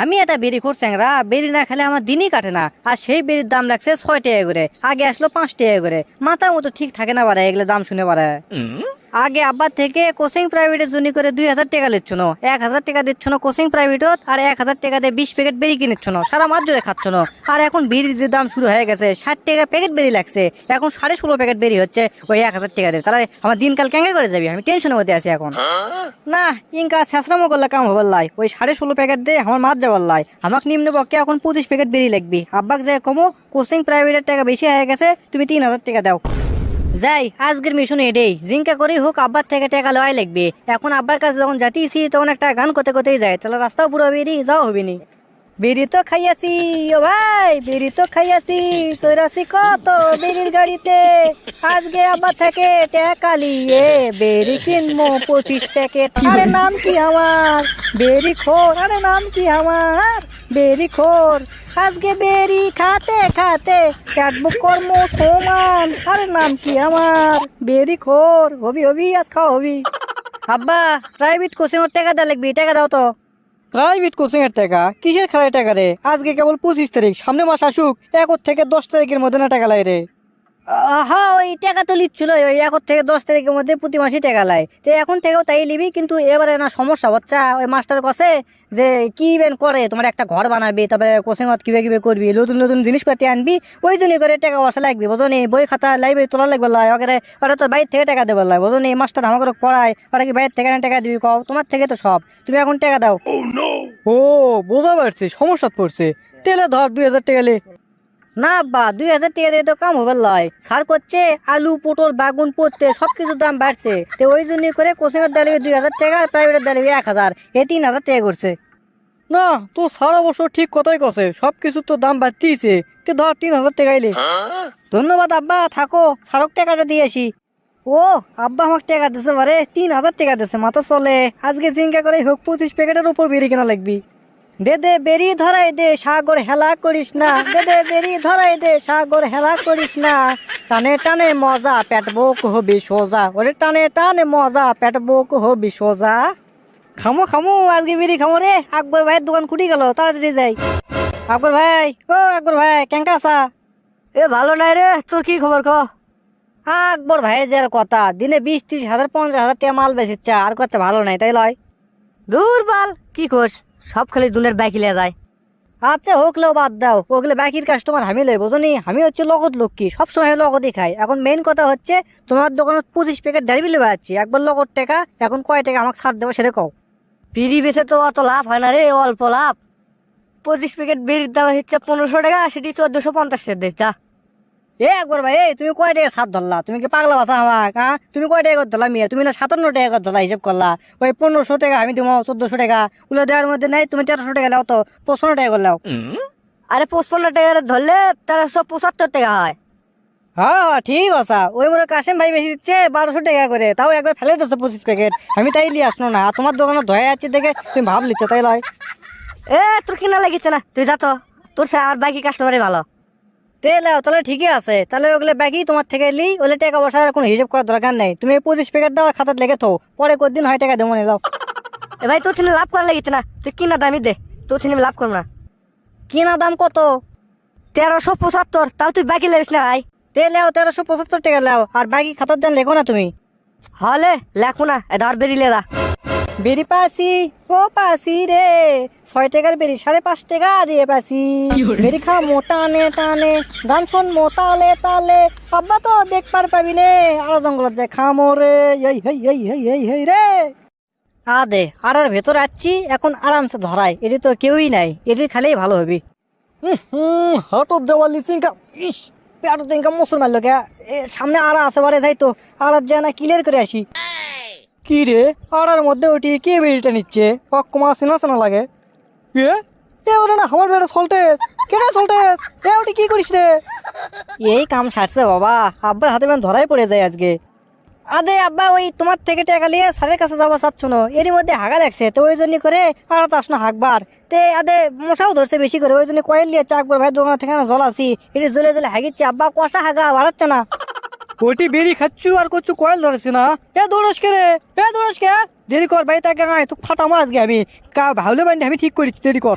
আমি এটা বেরি করছেংরা বেরি না খেলে আমার দিনই কাটে না। আর সেই বেরির দাম লাগছে ছয় টাকা করে, আগে আসলো পাঁচ টাকা করে। মাথা মতো ঠিক থাকে না বাড়ে এগুলো দাম শুনে বাড়ে আগে আব্বার থেকে কোচিং প্রাইভেটের জন্য করে দুই হাজার টাকা লিচ্ছ না এক হাজার টাকা দিচ্ছ না কোচিং প্রাইভেটত আর এক হাজার টাকা দিয়ে বিশ প্যাকেট বেরি কিনিচ্ছ না সারা মাস জুড়ে খাচ্ছ না আর এখন বিড়ির যে দাম শুরু হয়ে গেছে, ষাট টাকা প্যাকেট বেরি লাগছে। এখন সাড়ে ষোলো প্যাকেট বেরি হচ্ছে, ওই এক হাজার টাকা দিয়ে। তাহলে আমার দিনকাল কেঙ্গে করে যাবি? আমি টেনশনের মধ্যে আছি এখন। না, ইনকা শেষরামও করলে কাম হবার লাই। ওই সাড়ে ষোলো প্যাকেট দিয়ে আমার মাছ যাবার লাই। আমাকে নিম্ন পক্ষে এখন পঁচিশ প্যাকেট বেরি লাগবি। আব্বাক যে কমো কোচিং প্রাইভেটের টাকা বেশি হয়ে গেছে, তুমি তিন হাজার টাকা দাও। যাই, আজকের মিশন এটাই। জিঙ্কা করেই হোক, আব্বার থেকে টাকা লওয়াই লাগবে। এখন আব্বার কাছে যখন যাতিছি তখন একটা গান করতে করতেই যায়। তাহলে রাস্তাও পুরো বেরিয়ে যাও হবে নি। বেরি তো খাইয়াছি, ও ভাই, বেরি তো খাইয়াছি। চৌরাশি কত বেরির গাড়িতে? আজকে আব্বার থেকে টাকা লিয়ে বেরি কিনবো, পঁচিশ প্যাকেট আরে নাম কি আমার? বেরি খোর, আরে নাম কি আমার? বেরি খোর, আজকে বেরি খাতে খাতে কাটবো কর্ম সমান। আরে নাম কি আমার? বেরি খোর, হবি হবি, আজ খাও হবি। আব্বা প্রাইভেট কোচিং এর টাকা দেওয়া লাগবি টাকা দাও তো। প্রাইভেট কোচিং এর টাকা? কিসের খেলায় টাকা রে? আজকে কেবল পঁচিশ তারিখ, সামনে মাস আসুক এক থেকে দশ তারিখের মধ্যে না টাকা লাই রে। হ্যাঁ ওই টাকা তো লিচ্ছিল ওই এক থেকে দশ তারিখের মধ্যে প্রতি মাসে টাকা লাই। তো এখন থেকেও তাই লিবি কিন্তু এবারে না সমস্যা হচ্ছে। ওই মাস্টার কাছে যে কি বেন করে তোমার একটা ঘর বানাবি তারপরে কোচিং কিবে কিবে করবি নতুন নতুন জিনিসপাতি আনবি ওই জন্য করে টাকা পয়সা লাগবে বোঝনি? বই খাতা লাইব্রেরি তোলা লাগবে লাই ওকে ওরা তো বাইরে থেকে টাকা দেবে লাই বোঝনি? মাস্টার আমাকে পড়ায় ওরা কি বাইরে থেকে না টাকা দিবি কও? তোমার থেকে তো সব। তুমি এখন টাকা দাও। ও বোঝা পারছি সমস্যা পড়ছে। তেলে ধর দুই হাজার টাকা লে। না বা দুই হাজার টাকা দিয়ে তো কাম হবে লয়। সার করছে, আলু, পটল, বাগুন পড়তে সব কিছুর দাম বাড়ছে। তো ওই জন্য করে কোচিং এর দালিবে দুই হাজার টাকা আর প্রাইভেটের দালিবে এক হাজার। এ তিন হাজার টাকা করছে। না, তো সারা বছর ঠিক কথাই কছে সব কিছুর তো দাম বাড়তিছে তে ধর তিন হাজার টাকা এলে। ধন্যবাদ আব্বা, থাকো সারক টাকাটা দিয়ে আসি। ও, আব্বা আমাকে টাকা দিছে বারে, তিন হাজার টাকা দিছে, মাথা চলে। আজকে চিন্তা করে হোক, পঁচিশ প্যাকেটের উপর বেরিয়ে কেনা লাগবি। দে দে বেরি ধরাই দে সাগর হেলা করিস না। দে দে বেরি ধরাই দে সাগর হেলা করিস না। টানে টানে মজা পেট বুক হবি সোজা। ওরে টানে টানে মজা পেট বুক হবি সোজা। খামো খামো আজকে বেরি খামো রে। আকবর ভাইয়ের দোকান খুঁটি গেল তাড়াতাড়ি যাই। আকবর ভাই ও আকবর ভাই কেঙ্কা আসা এ ভালো নাই রে তোর কি খবর ক? আকবর ভাইয়ের যে কথা দিনে বিশ ত্রিশ হাজার পঞ্চাশ হাজার টাকা মাল বেচিচ্ছে আর কথা ভালো নাই তাই লয়। দূর বাল কি কোস সব খালি দুনের বাইক লিয়ে যায়। আচ্ছা হোকলেও বাদ দাও। ওগুলো বাকির কাস্টমার আমি লই বোঝনি আমি হচ্ছে লগত লক্ষ্মী সবসময় লগতই খাই। এখন মেইন কথা হচ্ছে তোমার দোকানে পঁচিশ প্যাকেট ডাড়ি বিলে বেড়াচ্ছি। একবার লগত টাকা এখন কয় টাকা আমাকে ছাড় দেবো সেটা কও। বিড়ি বেচে তো অত লাভ হয় না রে অল্প লাভ। পঁচিশ প্যাকেট বিড়ির দাম হচ্ছে পনেরোশো টাকা সেটি চোদ্দশো পঞ্চাশ টাকা যা। এ একবার ভাই এই তুমি কয় টাকা সাত ধরলা? তুমি কি পাগলা বাসা আমাক হ্যাঁ? তুমি কয় টাকা ধরলা মিয়া? তুমি না সাতান্ন টাকা করে ধরলা হিসেব করলা। ওই পনেরোশো টাকা আমি তোমার চোদ্দশো টাকা। ওগুলো দেওয়ার মধ্যে নাই তুমি তেরোশো টাকা লাও তো পঁচপন্ন টাকা করে লাও আরে পঁচপন্ন টাকা ধরলে তেরোশো পঁচাত্তর টাকা হয়। হ্যাঁ ঠিক আছে। ওই মনে কাশেম ভাই বেশি দিচ্ছে বারোশো টাকা করে। তাও একবার ফেলে দিচ্ছে পঁচিশ প্যাকেট। আমি তাই নিয়ে আসলো না। আর তোমার দোকানে ধয়ে যাচ্ছে দেখে তুমি ভাব লিচ্ছ তাই লয়। এ তোর কিনা লাগিচ্ছে না। তুই যা তো। তোর আর বাকি কাস্টমারই ভালো। তেল তাহলে ঠিকই আছে। তাহলে ওগুলো বাকি তোমার থেকে লি, ওগুলো টাকা বসার কোনো হিসাব করার দরকার নেই। তুমি পঁচিশ প্যাকেট দাও খাতাত লেগে তো পরে কদিন হয় টাকা দেবো নিলাও এ ভাই, তোর থেকে লাভ করা লাগিচ্ছে না? তুই কিনা দামই দে। তোর থেকে লাভ করব না। কিনা দাম কত? তেরোশো পঁচাত্তর। তাও তুই বাকি লেগিস না ভাই। তে লেও তেরোশো পঁচাত্তর টাকা লেও। আর বাকি খাতার দাম লেখো না তুমি। হলে লেখো না এ ধর বেরিয়ে রা বেরি পাসি ও পাসি রে। ছয় টাকার বেরি সাড়ে পাঁচ টাকা দিয়ে পাসি। বেরি খা মোটানে টানে গান শোন মোতালে তালে আব্বা তো দেখবার পাবি নে আর জঙ্গলত যায় খামো রে। এই হেই এই হেই এই হেই রে। আ দে আর ভেতর আসছি এখন আরামসে ধরাই। এটি তো কেউই নাই এটি খালেই ভালো হবি। হুম হঠাৎ যাওয়ার লিসিংকা ইস পেট তো মুসুর মারলো এ সামনে আড়া আছে বারে যাই তো আড়ার যায় না ক্লিয়ার করে আসি। কি রে? আড়ার মধ্যে ওটি কে বেরিটা নিচ্ছে? অকমা চেনা চেনা লাগে। এ? এ ওরে না আমার বেড়ে সল্টেস। কেটে সল্টেস? এ ওটি কি করিস রে? এই কাম সারছে বাবা। আব্বার হাতে ম্যান ধরাই পড়ে যায় আজকে। আদে আব্বা ওই তোমার থেকে টাকা নিয়ে স্যারের কাছে যাওয়া চাচ্ছ না। এরই মধ্যে হাগা লাগছে তো ওই জন্য করে আর তো আসনো হাকবার তে আদে মশাও ধরছে বেশি করে ওই জন্য কয়েল নিয়ে চাকবার ভাই দোকান থেকে না জল আসি এটি জলে জলে হাগিচ্ছে। আব্বা কষা হাগা বাড়াচ্ছে না। ওটি বেরি খাচ্ছু আর করছু কয়েল ধরেছি না। এ দৌড়স কে রে? এ দৌড়স কে? দেরি কর ভাই তাকে আয় তো ফাটা মাছ গে আমি। কা ভাবলে বান্ডি আমি ঠিক করেছি, দেরি কর।